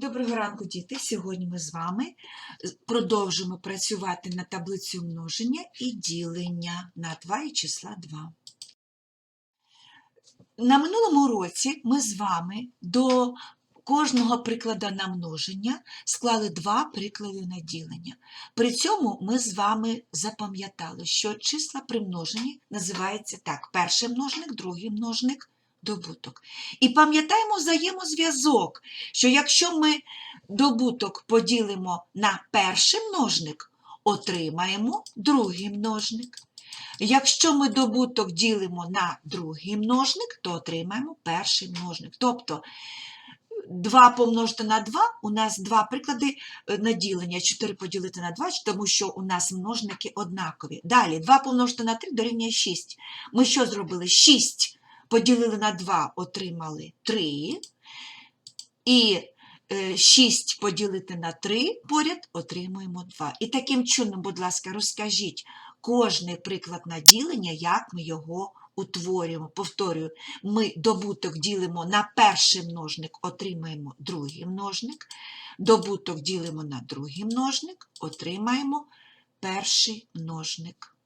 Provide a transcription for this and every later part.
Доброго ранку, діти! Сьогодні ми з вами продовжимо працювати над таблицею множення і ділення на 2 і числа 2. На минулому році ми з вами до кожного прикладу на множення склали два приклади на ділення. При цьому ми з вами запам'ятали, що числа при множенні називаються так: перший множник, другий множник, добуток. І пам'ятаємо взаємозв'язок, що якщо ми добуток поділимо на перший множник, отримаємо другий множник. Якщо ми добуток ділимо на другий множник, то отримаємо перший множник. Тобто 2 помножити на 2, у нас два приклади е, на ділення. 4 поділити на 2, тому що у нас множники однакові. Далі 2 помножити на 3 дорівнює 6. Ми що зробили? 6 поділили на 2, отримали 3. І 6 поділити на 3 поряд отримуємо 2. І таким чином, будь ласка, розкажіть кожний приклад на ділення, як ми його утворюємо. Повторюю, ми добуток ділимо на перший множник, отримаємо другий множник. Добуток ділимо на другий множник, отримаємо перший множник.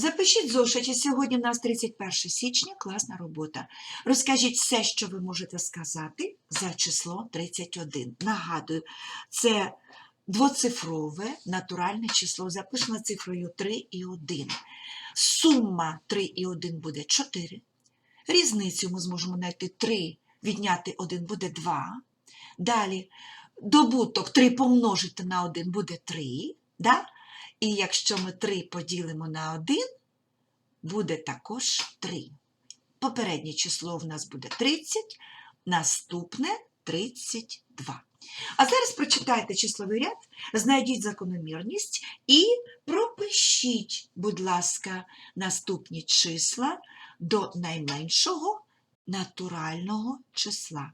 Запишіть зошиті, сьогодні у нас 31 січня, класна робота. Розкажіть все, що ви можете сказати за число 31. Нагадую, це двоцифрове натуральне число, записано цифрою 3 і 1. Сума 3 і 1 буде 4. Різницю ми зможемо знайти 3, відняти 1 буде 2. Далі добуток 3 помножити на 1 буде 3. Да? І якщо ми 3 поділимо на 1, буде також 3. Попереднє число в нас буде 30, наступне 32. А зараз прочитайте числовий ряд, знайдіть закономірність і пропишіть, будь ласка, наступні числа до найменшого натурального числа.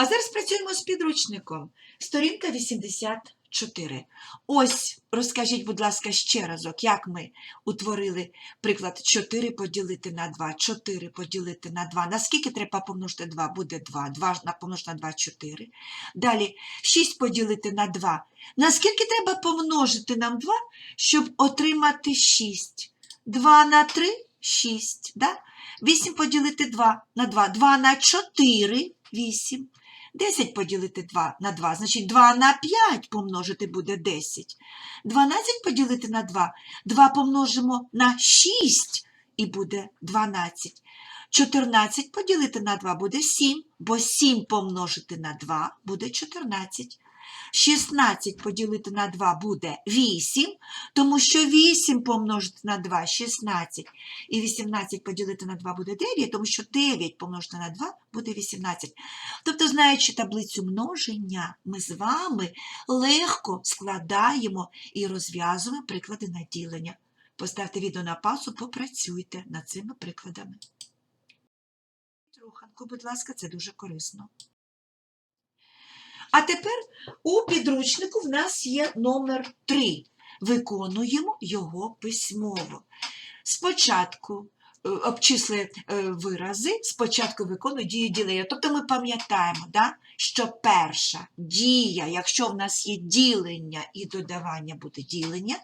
А зараз працюємо з підручником. Сторінка 84. Ось розкажіть, будь ласка, ще разок, як ми утворили приклад 4 поділити на 2, 4 поділити на 2. Наскільки треба помножити 2? Буде 2. 2 помножити на 2 – 4. Далі 6 поділити на 2. Наскільки треба помножити нам 2, щоб отримати 6? 2 на 3 – 6. Да? 8 поділити 2 на 2. 2 на 4 – 8. 10 поділити 2 на 2, значить 2 на 5 помножити буде 10. 12 поділити на 2, 2 помножимо на 6 і буде 12. 14 поділити на 2 буде 7, бо 7 помножити на 2 буде 14. 16 поділити на 2 буде 8, тому що 8 помножити на 2 – 16. І 18 поділити на 2 буде 9, тому що 9 помножити на 2 буде 18. Тобто, знаючи таблицю множення, ми з вами легко складаємо і розв'язуємо приклади на ділення. Поставте відео на паузу, попрацюйте над цими прикладами. Руханку, будь ласка, це дуже корисно. А тепер у підручнику в нас є номер 3. Виконуємо його письмово. Спочатку е, обчисли е, вирази, спочатку виконую дію ділення. Тобто ми пам'ятаємо, да, що перша дія, якщо в нас є ділення і додавання, буде ділення.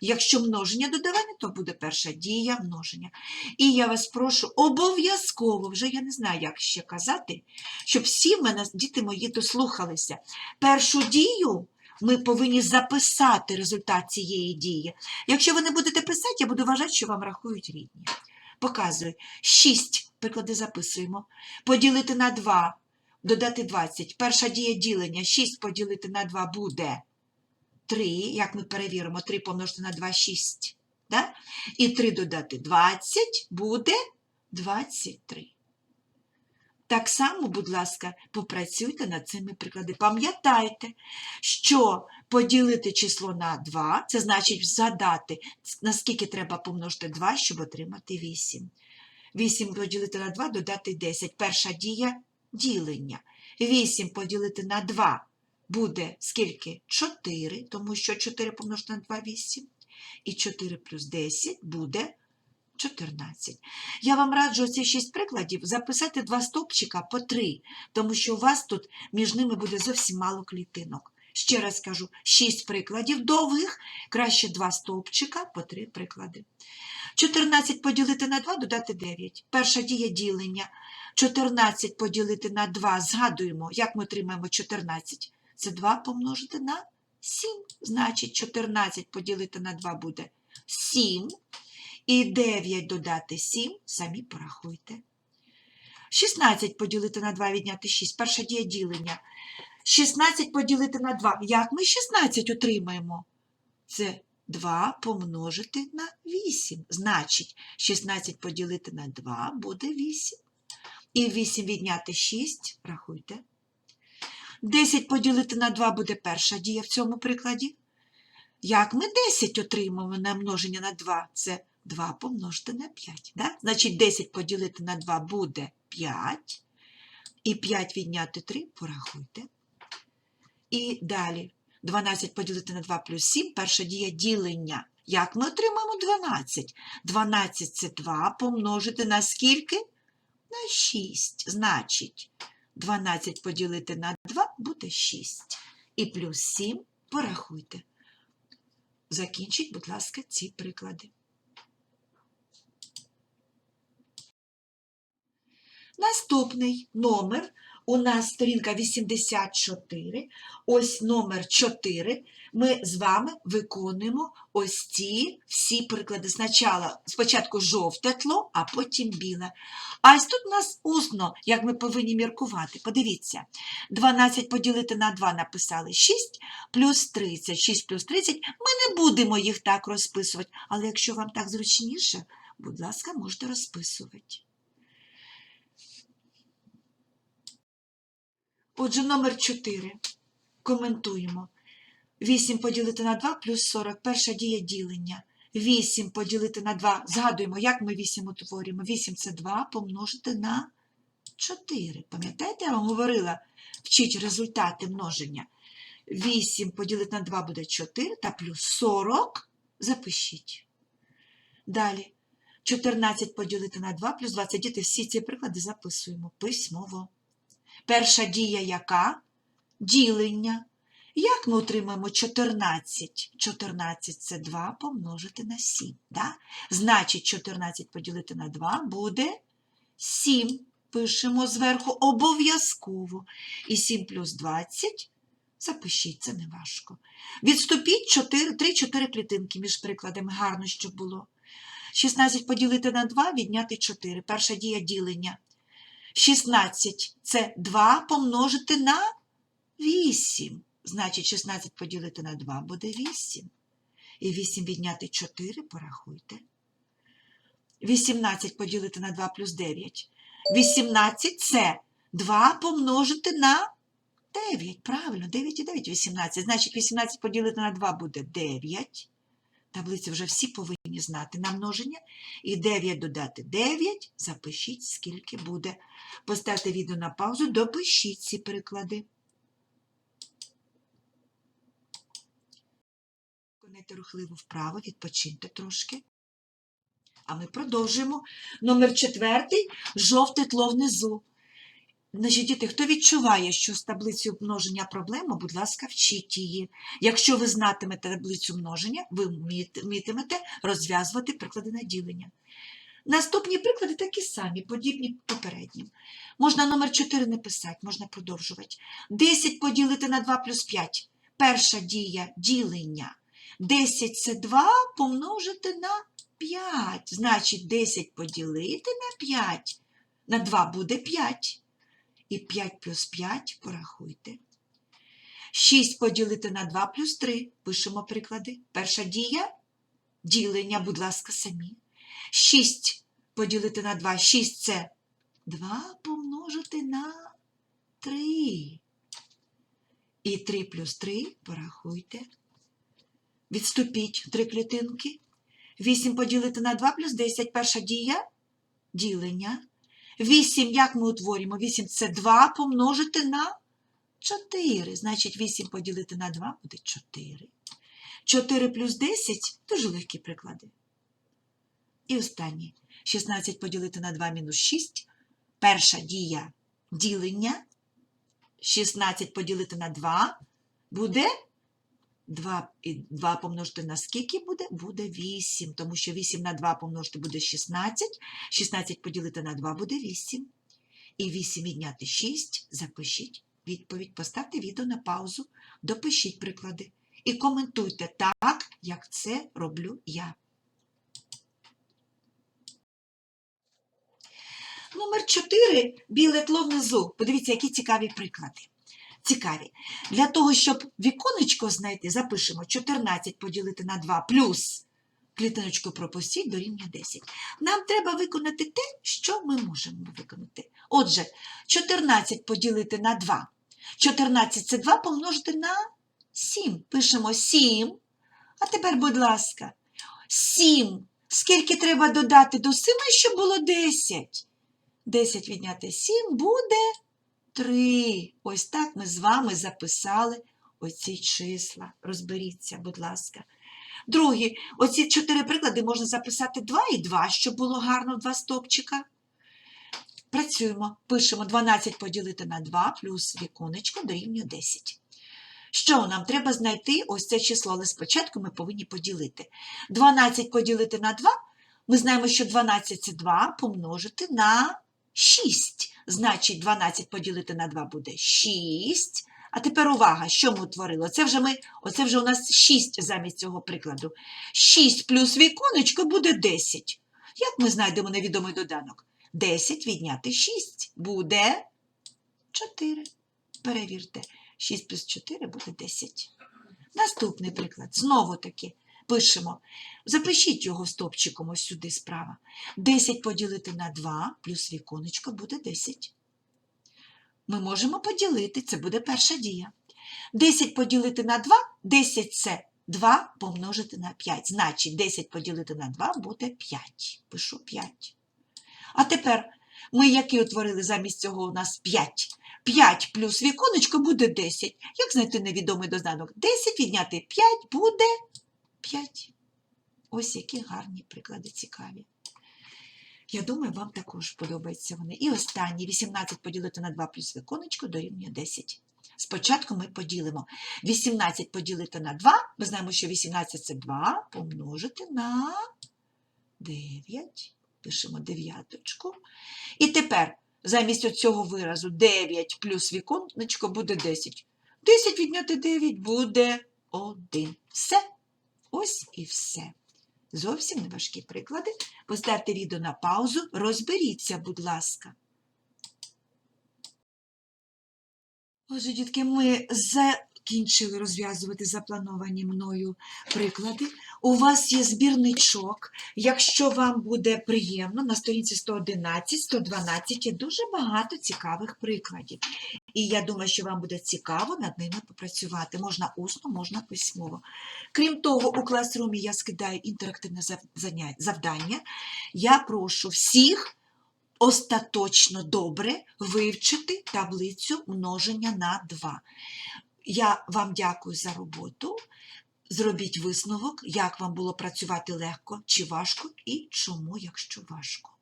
Якщо множення додавання, то буде перша дія множення. І я вас прошу обов'язково, вже я не знаю, як ще казати, щоб всі мене, діти мої, дослухалися. Першу дію ми повинні записати результат цієї дії. Якщо ви не будете писати, я буду вважати, що вам рахують рідні. Показую. 6, приклади записуємо. Поділити на 2, додати 20. Перша дія ділення. 6 поділити на 2 буде 3. Як ми перевіримо, 3 помножити на 2 – 6. Да? І 3 додати 20 буде 23. Так само, будь ласка, попрацюйте над цими прикладами. Пам'ятайте, що поділити число на 2, це значить задати, наскільки треба помножити 2, щоб отримати 8. 8 поділити на 2, додати 10. Перша дія – ділення. 8 поділити на 2 буде скільки? 4, тому що 4 помножити на 2 – 8. І 4 плюс 10 буде 14. Я вам раджу ці 6 прикладів записати два стовпчика по 3, тому що у вас тут між ними буде зовсім мало клітинок. Ще раз кажу, 6 прикладів довгих, краще два стовпчика по 3 приклади. 14 поділити на 2, додати 9. Перша дія ділення. 14 поділити на 2, згадуємо, як ми отримаємо 14. Це 2 помножити на 7. Значить, 14 поділити на 2 буде 7. І 9 додати 7, самі порахуйте. 16 поділити на 2, відняти 6. Перша дія ділення. 16 поділити на 2. Як ми 16 отримаємо? Це 2 помножити на 8. Значить, 16 поділити на 2 буде 8. І 8 відняти 6, рахуйте. 10 поділити на 2 буде перша дія в цьому прикладі. Як ми 10 отримаємо на множення на 2? Це 2 помножити на 5. Да? Значить, 10 поділити на 2 буде 5. І 5 відняти 3, порахуйте. І далі 12 поділити на 2 плюс 7, перша дія ділення. Як ми отримаємо 12? 12 це 2 помножити на скільки? На 6. Значить, 12 поділити на 2 буде 6. І плюс 7 порахуйте. Закінчіть, будь ласка, ці приклади. Наступний номер у нас сторінка 84. Ось номер 4. Ми з вами виконуємо ось ці всі приклади. Спочатку, спочатку жовте тло, а потім біле. А ось тут у нас усно, як ми повинні міркувати. Подивіться, 12 поділити на 2 написали 6 плюс 30. 6 плюс 30. Ми не будемо їх так розписувати, але якщо вам так зручніше, будь ласка, можете розписувати. Отже, номер 4. Коментуємо. 8 поділити на 2 плюс 40. Перша дія ділення. 8 поділити на 2. Згадуємо, як ми 8 утворюємо. 8 це 2 помножити на 4. Пам'ятаєте, я вам говорила, вчіть результати множення. 8 поділити на 2 буде 4 та плюс 40. Запишіть. Далі. 14 поділити на 2 плюс 20. Діти, всі ці приклади записуємо письмово. Перша дія яка? Ділення. Як ми отримаємо 14? 14 це 2 помножити на 7. Да? Значить, 14 поділити на 2 буде 7. Пишемо зверху обов'язково. І 7 плюс 20. Запишіть, це не. Відступіть 3-4 клітинки між прикладами. Гарно, щоб було. 16 поділити на 2, відняти 4. Перша дія ділення. 16 це 2 помножити на 8. Значить, 16 поділити на 2 буде 8. І 8 відняти 4, порахуйте. 18 поділити на 2 плюс 9. 18 це 2 помножити на 9. Правильно, 9 і 9, 18. Значить, 18 поділити на 2 буде 9. Таблиці вже всі повинні знати на множення. І 9 додати 9. Запишіть, скільки буде. Поставте відео на паузу, допишіть ці приклади. Виконайте рухливо вправо, відпочиньте трошки. А ми продовжуємо. Номер четвертий жовте тло внизу. Значить, діти, хто відчуває, що з таблицею множення проблема, будь ласка, вчіть її. Якщо ви знатимете таблицю множення, ви вмітимете розв'язувати приклади на ділення. Наступні приклади такі самі, подібні попереднім. Можна номер 4 не писати, можна продовжувати. 10 поділити на 2 плюс 5. Перша дія ділення. 10 це 2 помножити на 5. Значить, 10 поділити на 5. На 2 буде 5. І 5 плюс 5 порахуйте. 6 поділити на 2 плюс 3. Пишемо приклади. Перша дія ділення, будь ласка, самі. 6 поділити на 2. 6 це 2 помножити на 3. І 3 плюс 3 порахуйте. Відступіть 3 клітинки. 8 поділити на 2 плюс 10. Перша дія ділення. 8, як ми утворюємо? 8 це 2 помножити на 4. Значить, 8 поділити на 2 буде 4. 4 плюс 10 дуже легкі приклади. І останній. 16 поділити на 2 мінус 6. Перша дія ділення. 16 поділити на 2 буде 2, і 2 помножити на скільки буде? Буде 8, тому що 8 на 2 помножити буде 16, 16 поділити на 2 буде 8. І 8 відняти 6, запишіть відповідь, поставте відео на паузу, допишіть приклади і коментуйте так, як це роблю я. Номер 4. Біле тло внизу. Подивіться, які цікаві приклади. Цікаві. Для того, щоб віконечко знайти, запишемо 14 поділити на 2 плюс клітиночку пропустіть до рівня 10. Нам треба виконати те, що ми можемо виконати. Отже, 14 поділити на 2. 14 це 2 помножити на 7. Пишемо 7. А тепер, будь ласка, 7. Скільки треба додати до 7, щоб було 10? 10 відняти 7 буде 3. Ось так ми з вами записали оці числа. Розберіться, будь ласка. Другі, оці чотири приклади можна записати 2 і 2, щоб було гарно два стопчика. Працюємо. Пишемо 12 поділити на 2 плюс віконечко дорівнює 10. Що нам треба знайти ось це число, але спочатку ми повинні поділити. 12 поділити на 2, ми знаємо, що 12 це 2 помножити на 6. Значить, 12 поділити на 2 буде 6. А тепер увага, що ми утворили? Оце вже, ми, оце вже у нас 6 замість цього прикладу. 6 плюс віконечко буде 10. Як ми знайдемо невідомий доданок? 10 відняти 6 буде 4. Перевірте. 6 плюс 4 буде 10. Наступний приклад. Знову таки пишемо. Запишіть його стопчиком ось сюди справа. 10 поділити на 2 плюс віконечко буде 10. Ми можемо поділити, це буде перша дія. 10 поділити на 2, 10 це 2 помножити на 5. Значить, 10 поділити на 2 буде 5. Пишу 5. А тепер ми які утворили замість цього у нас 5. 5 плюс віконечко буде 10. Як знайти невідомий доданок? 10 відняти 5 буде 5. Ось які гарні приклади цікаві. Я думаю, вам також подобаються вони. І останнє 18 поділити на 2 плюс віконечко дорівнює 10. Спочатку ми поділимо 18 поділити на 2. Ми знаємо, що 18 це 2 помножити на 9. Пишемо дев'яточку. І тепер замість цього виразу 9 плюс віконечко буде 10. 10 відняти 9 буде 1. Все. Ось і все. Зовсім не важкі приклади. Поставте відео на паузу, розберіться, будь ласка. Отже, дітки, ми закінчили розв'язувати заплановані мною приклади. У вас є збірничок. Якщо вам буде приємно, на сторінці 111, 112 є дуже багато цікавих прикладів. І я думаю, що вам буде цікаво над ними попрацювати. Можна усно, можна письмово. Крім того, у класрумі я скидаю інтерактивне завдання. Я прошу всіх остаточно добре вивчити таблицю множення на 2. Я вам дякую за роботу. Зробіть висновок, як вам було працювати легко чи важко, і чому, якщо важко.